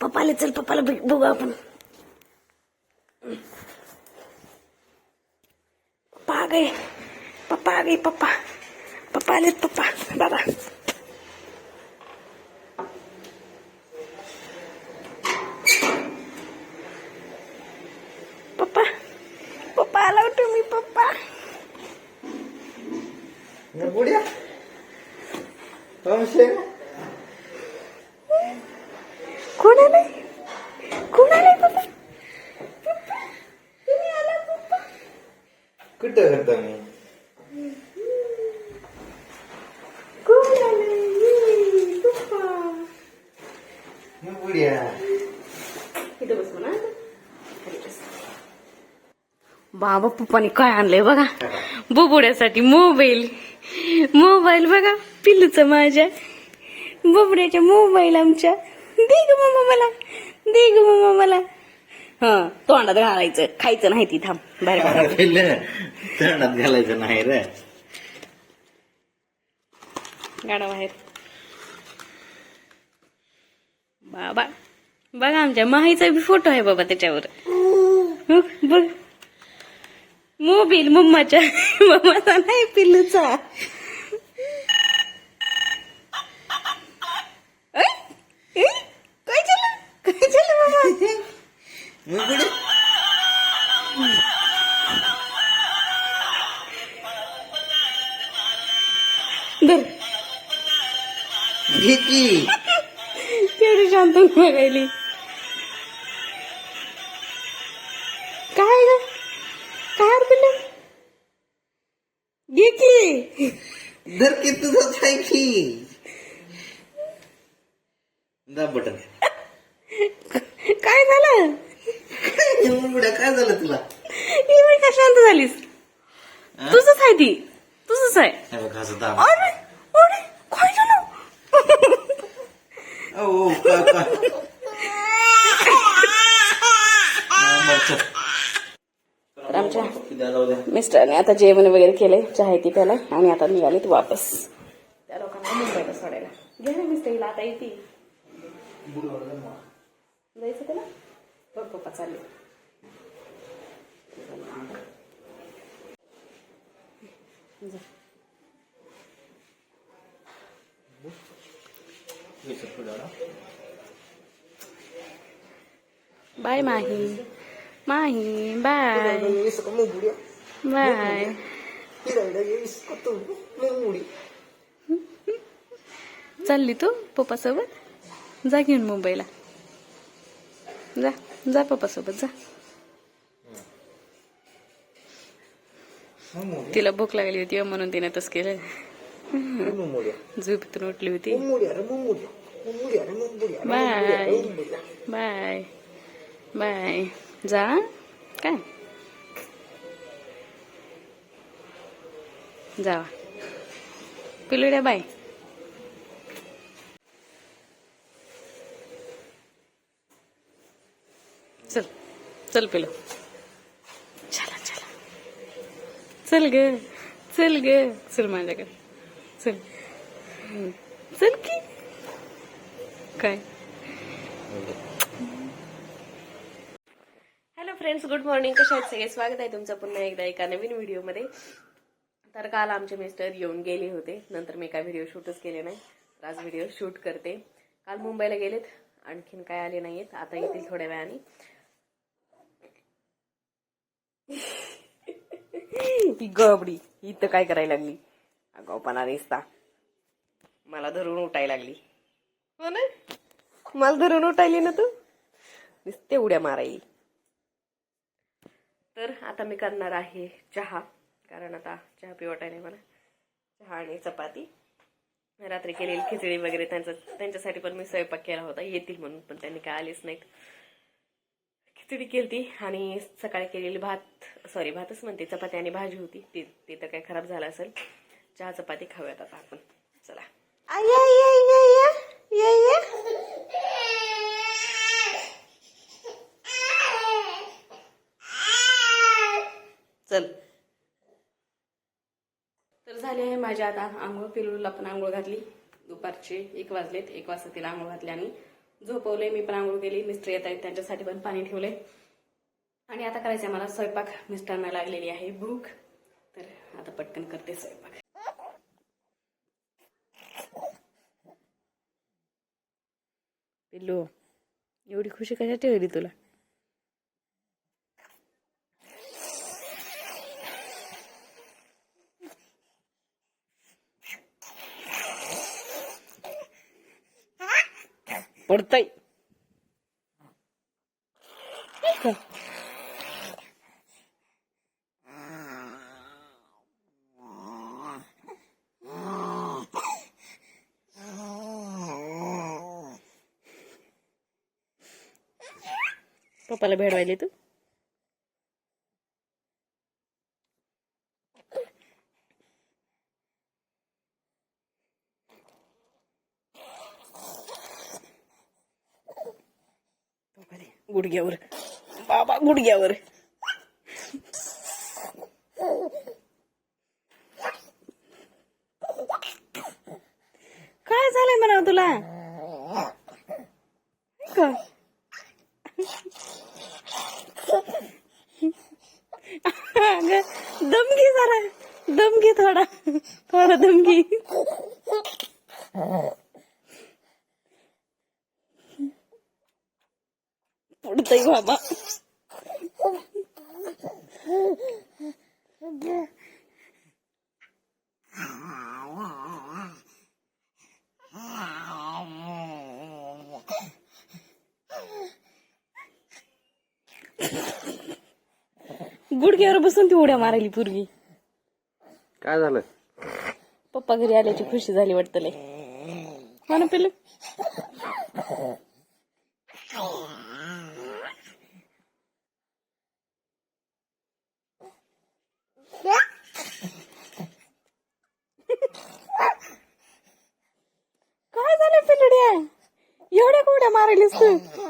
पप्पा आले चल पप्पाला भेट बघू आपण पप्पा आ गए पप्पा आ गए पप्पा पप्पा आलेत पप्पा दादा पप्पा पप्पा आला हो तुम्ही पप्पा बुड्या संशय कोण आलंय कोण आलंय पप्पा पप्पा तुम्ही आला पप्पा कुठं होता मी कोण आलंय ये, पप्पा बुड्या इथे बस म्हणा खाली बस. बाबा पप्पाने काय आणलंय बघा. बुबुड्यासाठी मोबाईल. मोबाईल बघा पिल्लूचं माझ्या. बुबड्याच्या मोबाईल आमच्या. दे ग मम्मा मला. दे ग मम्मा मला. हा तोंडात घालायचं. खायचं नाही ती थांब. बाहेर पहिलं तोंडात घालायचं नाही रे. गाडा बाहेर. बाबा बघा आमच्या माहीचा बी फोटो आहे बाबा त्याच्यावर. बघ. मोबाईल मम्माच्या. मम्माचा नाही पिल्लूचा. की केवढी शांत बघायली. काय ग? काय पिल्लू घे की धर की तुझंच आहे की दाब बटन. काय झालं? काय झालं तुला? एवढी का शांत झालीस? तुझंच आहे ती. तुझंच आहे. हे बघ असं दाब. अरे काय झालं ओ काय काय हा, बरं, आमच्या मिस्टरने आता जेवण वगैरे केलंय चहा ती त्याला आणि आता निघालीत वापस. त्या लोकांना मुंबईला सोडायला. घ्या ना मिस्टर हिला आता येते. जायचं त्याला? बघ पप्पा चालले. जा. Bye Mahi Mahi bye. Bye. चालली तू पप्पा सोबत जा घेऊन मुंबईला. जा जा पप्पा सोबत जा. तिला भूक लागली होती म्हणून तिने तस केलं. झोपेतून उठली होती बाय बाय बाय जा काय जावा पिलुड्या बाय चल चल पिलो चला चला चल ग चल ग चल माझ्याकडे चल. चल की. काय? हॅलो फ्रेंड्स गुड मॉर्निंग कशा आहेत सगळे? स्वागत आहे तुमचं पुन्हा एकदा एका नवीन व्हिडिओमध्ये तर काल आमचे मिस्टर येऊन गेले होते. नंतर मी काय व्हिडिओ शूटच केले नाही. तर आज व्हिडिओ शूट करते. काल मुंबईला गेलेत. आणखीन काय आले नाहीयेत. आता येतील थोड्या वेळाने. ही गबडी. इथं काय करायला लागली? अगावपणा दिसता. मला धरून उठायला लागली. हो ना? मला धरून उठायली ना तू? नुसते उड्या मारायली. तर आता मी करणार आहे चहा कारण आता चहा पिवटाय नाही मला. चहा आणि चपाती. रात्री केलेली खिचडी वगैरे त्यांचं त्यांच्यासाठी पण मी स्वयंपाक केला होता. येतील म्हणून पण त्यांनी काय आलेच नाहीत. खिचडी केली आणि सकाळी केलेली भात सॉरी भातच म्हणते चपाती आणि भाजी होती. ती ती तर काही खराब झालं असेल. चहा चपाती खाऊयात आता आपण. चला. चल. तर झाले आहे माझ्या आता आंघोळ पिलूला पण आंघोळ घातली. दुपारचे एक वाजलेत एक वाजता तिला आंघोळ घातली आणि झोपवले मी पण आंघोळ केली. मिस्टर येत आहेत त्यांच्यासाठी पण पाणी ठेवले. आणि आता करायचं मला स्वयंपाक. मिस्टरांना लागलेली आहे भूक. तर आता पटकन करते स्वयंपाक. पिल्लू एवढी खुशी कशा ठेवली तुला? पडतय. पप्पाला भेडवायली तू गुडघ्यावर. बाबा गुडघ्यावर. काय झालंय म्हणा तुला का अगं, दम घे जरा. दम घे थोडा थोडा दम घे पुढतय बाबा. गुडघ्यावर बसून ती उड्या मारायली पूर्वी. काय झालं? पप्पा घरी आल्याची खुशी झाली वाटतं लय. हो ना पिल्लू? काय झालं पिल्लड्या एवढ्या कुड्या मारायलीस तू?